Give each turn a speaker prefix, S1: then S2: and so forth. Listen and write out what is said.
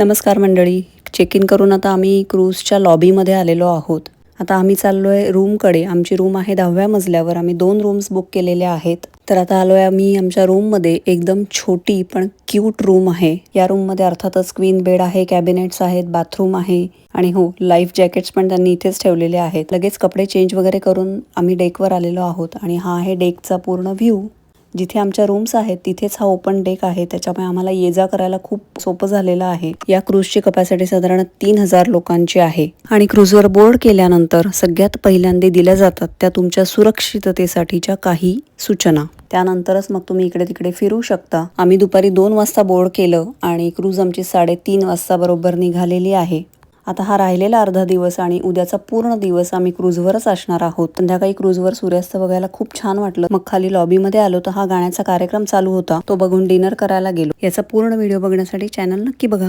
S1: नमस्कार मंडळी. Check in करून आता आम्ही क्रूजच्या लॉबीमध्ये आलेलो आहोत. आता आम्ही चाललो आहे रूमकडे आमची रूम आहे दहाव्या मजल्यावर. आम्ही दोन रूम्स बुक केलेल्या आहेत. तर आता आलो आहे आम्ही आमच्या रूममध्ये एकदम छोटी पण क्यूट रूम आहे. या रूममध्ये अर्थातच क्वीन बेड आहे कॅबिनेट्स आहेत बाथरूम आहे आणि हो लाईफ जॅकेट्स पण त्यांनी इथेच ठेवलेले आहेत. लगेच कपडे चेंज वगैरे करून आम्ही डेकवर आलेलो आहोत आणि हा आहे डेकचा पूर्ण व्ह्यू जिथे आमच्या रूम्स आहेत तिथेच हा ओपन डेक आहे. त्याच्यामुळे आम्हाला ये जा करायला खूप सोपं झालेलं आहे. या क्रूजची कपॅसिटी साधारण तीन हजार लोकांची आहे. आणि क्रूजवर बोर्ड केल्यानंतर सगळ्यात पहिल्यांदा दिल्या जातात त्या तुमच्या सुरक्षिततेसाठीच्या काही सूचना. त्यानंतरच मग तुम्ही इकडे तिकडे फिरू शकता. आम्ही दुपारी दोन वाजता बोर्ड केलं आणि क्रूज आमची साडेतीन वाजता बरोबर निघालेली आहे. आता हा राहिलेला अर्धा दिवस आणि उद्याचा पूर्ण दिवस आम्ही क्रूजवरच असणार आहोत. संध्याकाळी क्रूजवर सूर्यास्त बघायला खूप छान वाटलं. मग खाली लॉबीमध्ये आलो तर हा गाण्याचा कार्यक्रम चालू होता. तो बघून डिनर करायला गेलो. याचा पूर्ण व्हिडिओ बघण्यासाठी चॅनल नक्की बघा.